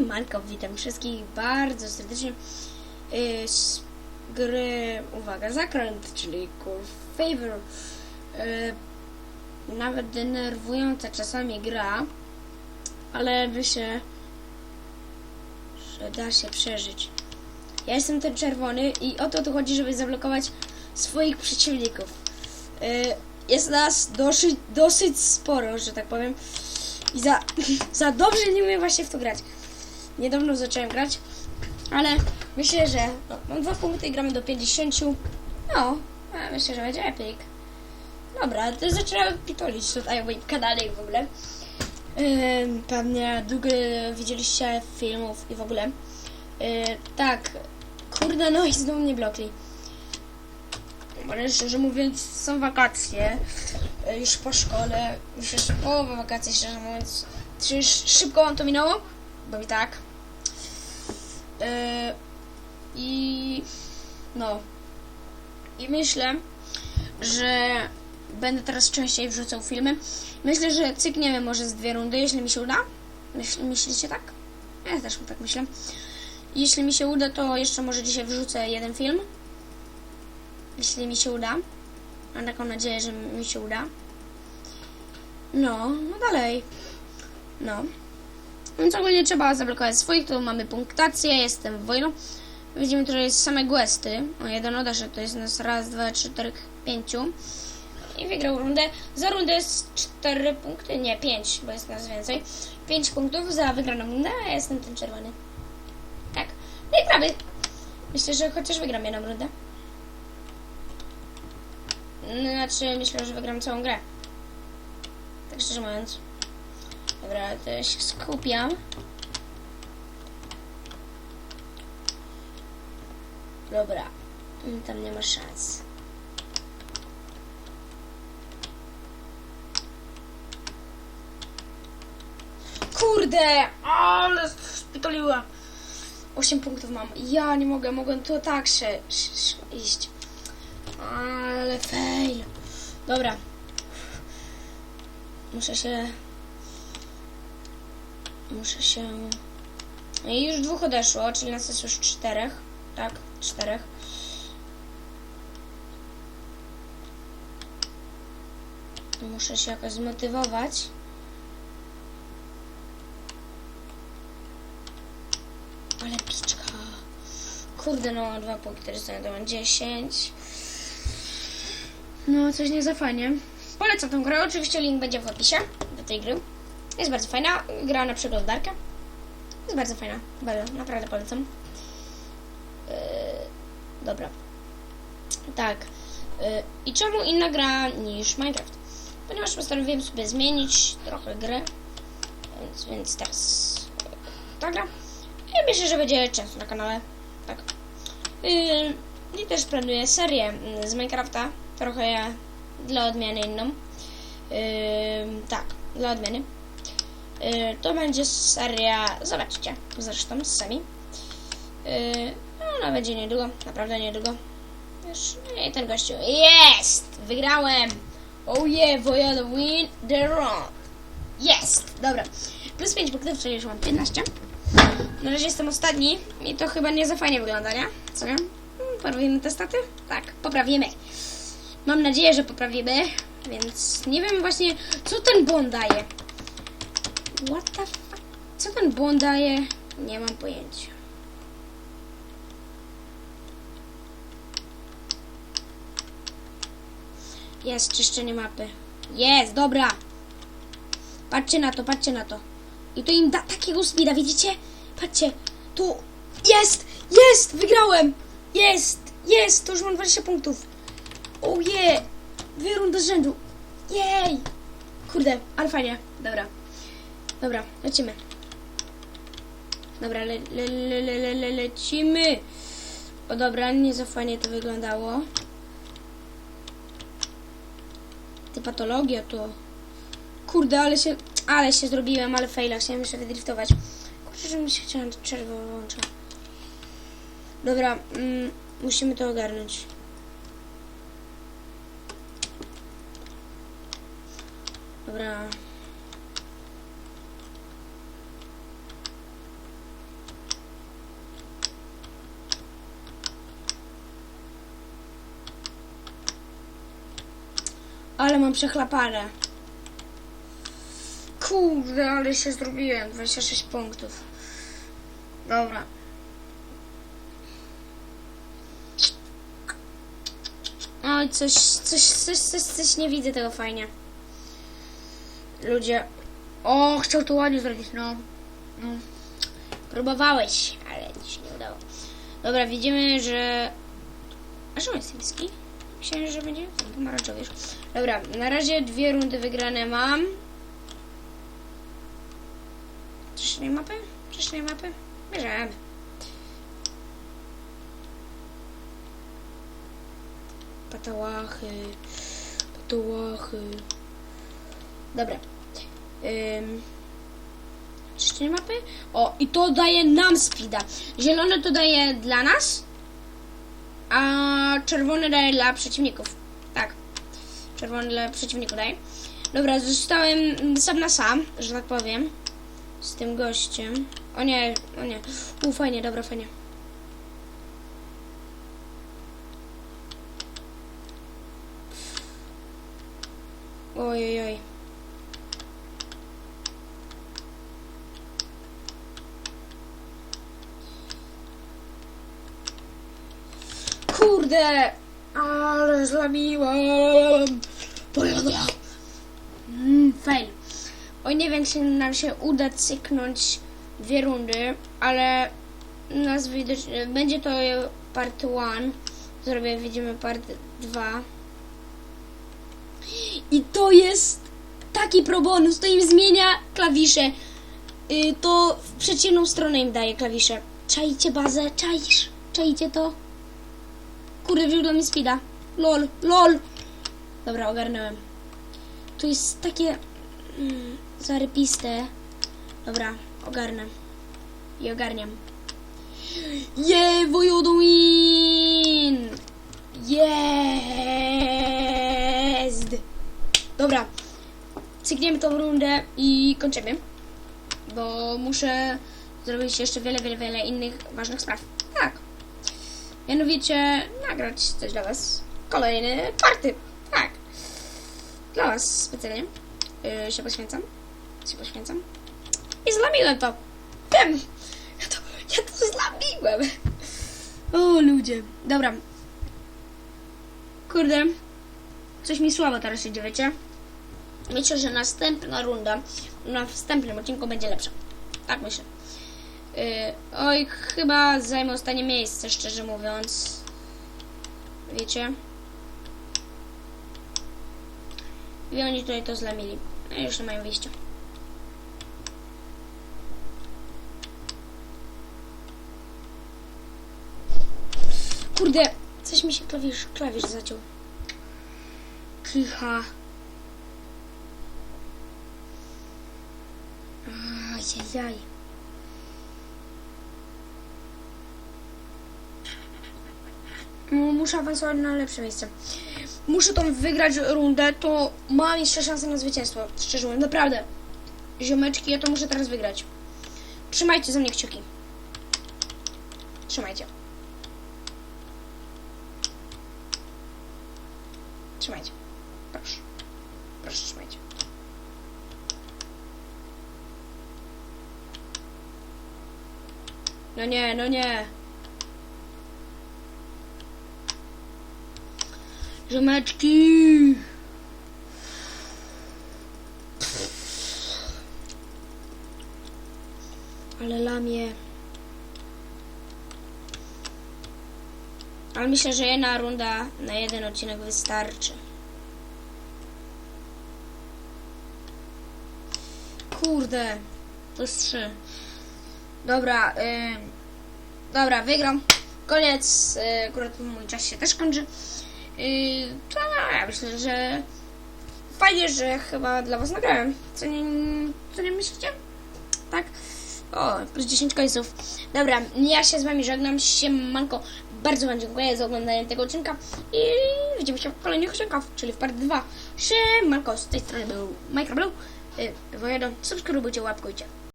Siemanko, witam wszystkich bardzo serdecznie yy, z gry, uwaga, Zakręt, czyli Cool Favor. Yy, nawet denerwująca czasami gra, ale myślę, że da się przeżyć. Ja jestem ten czerwony i o to tu chodzi, żeby zablokować swoich przeciwników. Yy, jest nas dosyć, dosyć sporo, że tak powiem. I za, za dobrze nie umiem właśnie w to grać. Niedawno zacząłem grać, ale myślę, że no, mam dwa punkty i gramy do 50. No, a myślę, że będzie epic. Dobra, to zaczynamy pitolić tutaj o moim kanale i w ogóle. Ym, pewnie długo widzieliście filmów i w ogóle. Yy, tak, kurde, no i znowu mnie blokli. Ale szczerze mówiąc, są wakacje, e, już po szkole, już jest połowa wakacji, szczerze mówiąc. Czy szybko wam to minęło? Bo mi tak. E, I no. I myślę, że będę teraz częściej wrzucał filmy. Myślę, że cykniemy może z dwie rundy, jeśli mi się uda. Myśl, myślicie tak? Ja też tak myślę. Jeśli mi się uda, to jeszcze może dzisiaj wrzucę jeden film jeśli mi się uda. Mam taką nadzieję, że mi się uda. No, no dalej. No. Więc ogólnie trzeba zablokować swoich, tu mamy punktację, jestem w wojną. Widzimy tutaj same questy. O, jeden odeszedł, to jest nas raz, dwa, trzy, cztery, pięciu. I wygrał rundę. Za rundę jest cztery punkty, nie, pięć, bo jest nas więcej. Pięć punktów za wygraną rundę, a jestem ten czerwony. Tak. No i prawie. Myślę, że chociaż wygram jedną rundę. Znaczy, myślę, że wygram całą grę. Tak szczerze mówiąc. Dobra, to się skupiam. Dobra. Mm, Tam nie ma szans. Kurde! Ale spitoliła. 8 punktów mam. Ja nie mogę, mogę tu tak się iść. Ale fail. Dobra. Muszę się... Muszę się... No I już dwóch odeszło, czyli nas jest już czterech. Tak, czterech. Muszę się jakoś zmotywować. Ale piczka. Kurde, no, dwa 400, to mam 10. No, coś nie za fajnie. Polecam tą grę, oczywiście link będzie w opisie do tej gry. Jest bardzo fajna, gra na przeglądarkę. Jest bardzo fajna, bardzo, naprawdę polecam. Yy, dobra. Tak. Yy, I czemu inna gra niż Minecraft? Ponieważ postanowiłem sobie zmienić trochę grę, więc, więc teraz yy, ta gra. I myślę, że będzie często na kanale. Tak. Yy, I też planuję serię z Minecrafta, trochę dla odmiany inną. Yy, tak, dla odmiany. Yy, to będzie seria, zobaczcie, zresztą sami. Yy, no, ona będzie niedługo, naprawdę niedługo. Już, no i ten gościu, jest! Wygrałem! Oh yeah, Wojada win the run. Jest! Dobra. Plus 5 punktów, czyli już mam 15. Na razie jestem ostatni i to chyba nie za fajnie wygląda, nie? Co nie? Hmm, Poprawimy te staty? Tak, poprawimy. Mam nadzieję, że poprawimy, więc nie wiem właśnie, co ten błąd daje. What the? Co ten błąd daje? Nie mam pojęcia. Jest czyszczenie mapy. Jest, dobra. Patrzcie na to, patrzcie na to. I to im da takiego speeda, widzicie? Patrzcie, tu jest, jest, wygrałem. Jest, jest, to już mam 20 punktów. Oh yeah! Dwie rundy z rzędu. Jej! Kurde, ale fajnie. Dobra. Dobra, lecimy. Dobra, le, le, le, le, le, le, lecimy. O dobra, nie za fajnie to wyglądało. Ty patologia to... Kurde, ale się... Ale się zrobiłem, ale faila. Chciałem jeszcze wydriftować. Kurczę, że mi się chciałem przerwę włącza. Dobra, mm, musimy to ogarnąć. Dobra. Ale mam przechlapane. Kurde, ale się zrobiłem. 26 punktów. Dobra. Oj, coś, coś, coś, coś, coś nie widzę tego fajnie. Ludzie. O, chciał to ładnie zrobić, no. no. Próbowałeś, ale ci się nie udało. Dobra, widzimy, że... A czemu jest niebieski? Myślałem, że będzie pomarańczowy. Dobra, na razie dwie rundy wygrane mam. Czyszczenie mapy? Czyszczenie mapy? Bierzemy. Patałachy. Patałachy. Dobra. Ym. Mapy? O, i to daje nam speeda. Zielone to daje dla nas, a czerwone daje dla przeciwników. Tak. Czerwony dla przeciwników daje. Dobra, zostałem sam na sam, że tak powiem. Z tym gościem. O nie, o nie. U, fajnie, dobra, fajnie. Oj, oj, oj. Kurde! Ale zlamiłem! Mm, fail. Oj, nie wiem, czy nam się uda cyknąć dwie rundy, ale nas będzie to part 1. Zrobię, widzimy part 2. I to jest taki pro bonus, to im zmienia klawisze. Y, to w przeciwną stronę im daje klawisze. Czajcie bazę, czaisz? Czajcie to? Kurde, wygląda mi speeda. Lol, lol. Dobra, ogarnąłem. To jest takie mm, zarypiste. Dobra, ogarnę. I ogarniam. Yeah, Vojodo win! Jest! Dobra. Cykniemy tą rundę i kończymy. Bo muszę zrobić jeszcze wiele, wiele, wiele innych ważnych spraw. Mianowicie nagrać coś dla Was. Kolejny party. Tak. Dla Was specjalnie. Yy, się poświęcam. Się poświęcam. I zlamiłem to. Wiem. Ja to, ja to zlamiłem. O, ludzie. Dobra. Kurde. Coś mi słabo teraz idzie, wiecie? Myślę, że następna runda na wstępnym odcinku będzie lepsza. Tak myślę. Yy, oj, chyba zajmę ostatnie miejsce, szczerze mówiąc. Wiecie? I oni tutaj to zlamili. No już nie mają wyjścia. Kurde, coś mi się klawisz, klawisz zaciął. Kicha. Ajajaj. Muszę awansować na lepsze miejsce. Muszę tą wygrać rundę, to mam jeszcze szansę na zwycięstwo. Szczerze mówiąc, naprawdę. Ziomeczki, ja to muszę teraz wygrać. Trzymajcie za mnie kciuki. Trzymajcie. Trzymajcie. Proszę. Proszę, trzymajcie. No nie, no nie. Ziomeczki! Ale lamie. Ale myślę, że jedna runda na jeden odcinek wystarczy. Kurde, to jest trzy. Dobra, ym, dobra, wygram. Koniec, y, akurat mój czas się też kończy. To ja myślę, że fajnie, że chyba dla was nagrałem. Co nie, co nie myślicie? Tak? O, plus 10 końców. Dobra, ja się z wami żegnam. Siemanko. Bardzo wam dziękuję za oglądanie tego odcinka i widzimy się w kolejnych odcinkach, czyli w part 2. Siemanko, z tej strony był Minecraft Blue. Yy, Wojedo, subskrybujcie, łapkujcie.